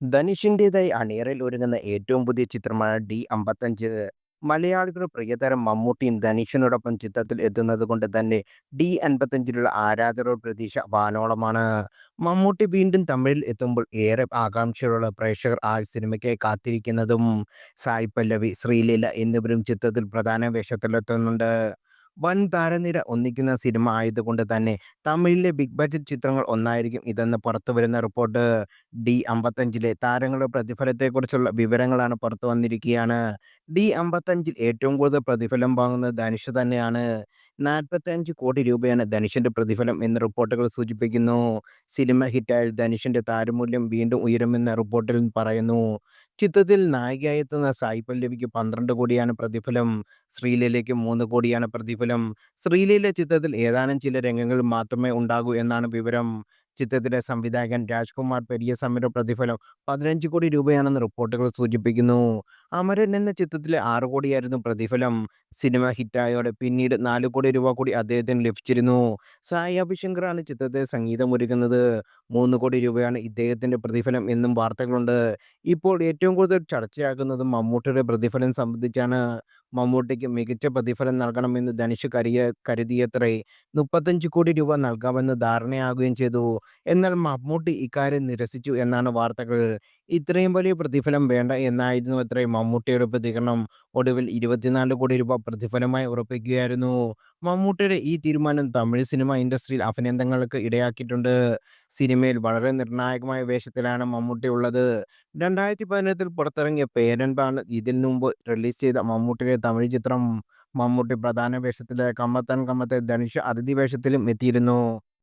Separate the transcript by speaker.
Speaker 1: ധനുഷിന്റേതായി അണിയറയിൽ ഒരുങ്ങുന്ന ഏറ്റവും പുതിയ ചിത്രമായ ഡി അമ്പത്തഞ്ച്. മലയാളികളുടെ പ്രിയതരം മമ്മൂട്ടിയും ധനുഷിനോടൊപ്പം ചിത്രത്തിൽ എത്തുന്നത് കൊണ്ട് തന്നെ ഡി അൻപത്തഞ്ചിലുള്ള ആരാധകരുടെ പ്രതീക്ഷ വാനോളമാണ്. മമ്മൂട്ടി വീണ്ടും തമിഴിൽ എത്തുമ്പോൾ ഏറെ ആകാംക്ഷയുള്ള പ്രേക്ഷകർ ആ സിനിമയ്ക്കായി കാത്തിരിക്കുന്നതും. സായി പല്ലവി, ശ്രീലീല എന്നിവരും ചിത്രത്തിൽ പ്രധാന വേഷത്തിലെത്തുന്നുണ്ട്. വൻ താരനിര ഒന്നിക്കുന്ന സിനിമ ആയതുകൊണ്ട് തന്നെ തമിഴിലെ ബിഗ് ബഡ്ജറ്റ് ചിത്രങ്ങൾ ഒന്നായിരിക്കും ഇതെന്ന് പുറത്തു വരുന്ന റിപ്പോർട്ട്. ഡി അമ്പത്തഞ്ചിലെ താരങ്ങളുടെ പ്രതിഫലത്തെക്കുറിച്ചുള്ള വിവരങ്ങളാണ് പുറത്തു വന്നിരിക്കുകയാണ് ഡി അമ്പത്തഞ്ചിൽ ഏറ്റവും കൂടുതൽ പ്രതിഫലം വാങ്ങുന്നത് ധനുഷ് തന്നെയാണ്. നാൽപ്പത്തിയഞ്ച് കോടി രൂപയാണ് ധനുഷിന്റെ പ്രതിഫലം എന്ന് റിപ്പോർട്ടുകൾ സൂചിപ്പിക്കുന്നു. സിനിമ ഹിറ്റായാൽ ധനുഷിന്റെ താരമൂല്യം വീണ്ടും ഉയരുമെന്ന് റിപ്പോർട്ടിൽ പറയുന്നു. ചിത്രത്തിൽ നായികയായി എത്തുന്ന സായ് പല്ലവിക്ക് പന്ത്രണ്ട് കോടിയാണ് പ്രതിഫലം. ശ്രീലയിലേക്ക് മൂന്ന് കോടിയാണ് പ്രതിഫലം. ശ്രീലയിലെ ചിത്രത്തിൽ ഏതാനും ചില രംഗങ്ങൾ മാത്രമേ ഉണ്ടാകൂ എന്നാണ് വിവരം. ചിത്രത്തിലെ സംവിധായകൻ രാജ്കുമാർ പെരിയസാമിയുടെ പ്രതിഫലം പതിനഞ്ച് കോടി രൂപയാണെന്ന് റിപ്പോർട്ടുകൾ സൂചിപ്പിക്കുന്നു. അമരൻ എന്ന ചിത്രത്തിലെ ആറ് കോടിയായിരുന്നു പ്രതിഫലം. സിനിമ ഹിറ്റായോടെ പിന്നീട് നാല് കോടി രൂപ കൂടി അദ്ദേഹത്തിന് ലഭിച്ചിരുന്നു. സായി അഭിശങ്കറാണ് ചിത്രത്തെ സംഗീതം സംഗീതമൊരുക്കുന്നത്. മൂന്ന് കോടി രൂപയാണ് ഇദ്ദേഹത്തിന്റെ പ്രതിഫലം എന്നും വാർത്തകളുണ്ട്. ഇപ്പോൾ ഏറ്റവും കൂടുതൽ ചർച്ചയാകുന്നതും മമ്മൂട്ടിയുടെ പ്രതിഫലം സംബന്ധിച്ചാണ്. മമ്മൂട്ടിക്ക് മികച്ച പ്രതിഫലം നൽകണമെന്ന് ധനുഷ് കരിയ കരുതിയത്രേ. മുപ്പത്തഞ്ച് കോടി രൂപ നൽകാമെന്ന് ധാരണയാകുകയും ചെയ്തു. എന്നാൽ മമ്മൂട്ടി ഇക്കാര്യം നിരസിച്ചു എന്നാണ് വാർത്തകൾ. ഇത്രയും വലിയ പ്രതിഫലം വേണ്ട എന്നായിരുന്നു അത്രയും മമ്മൂട്ടിയുടെ പ്രതികരണം. ഒടുവിൽ ഇരുപത്തിനാല് കോടി രൂപ പ്രതിഫലമായി ഉറപ്പിക്കുകയായിരുന്നു. മമ്മൂട്ടിയുടെ ഈ തീരുമാനം തമിഴ് സിനിമ ഇൻഡസ്ട്രിയിൽ അഭിനന്ദനങ്ങൾക്ക് ഇടയാക്കിയിട്ടുണ്ട്. സിനിമയിൽ വളരെ നിർണായകമായ വേഷത്തിലാണ് മമ്മൂട്ടി ഉള്ളത്. രണ്ടായിരത്തി പതിനെട്ടിൽ പുറത്തിറങ്ങിയ പേരൻപാണ് ഇതിന് മുമ്പ് റിലീസ് ചെയ്ത മമ്മൂട്ടിയുടെ തമിഴ് ചിത്രം. മമ്മൂട്ടി പ്രധാന വേഷത്തിലെ കമ്മത്താൻ കമ്മത്തെ ധനുഷ് അതിഥി വേഷത്തിലും എത്തിയിരുന്നു.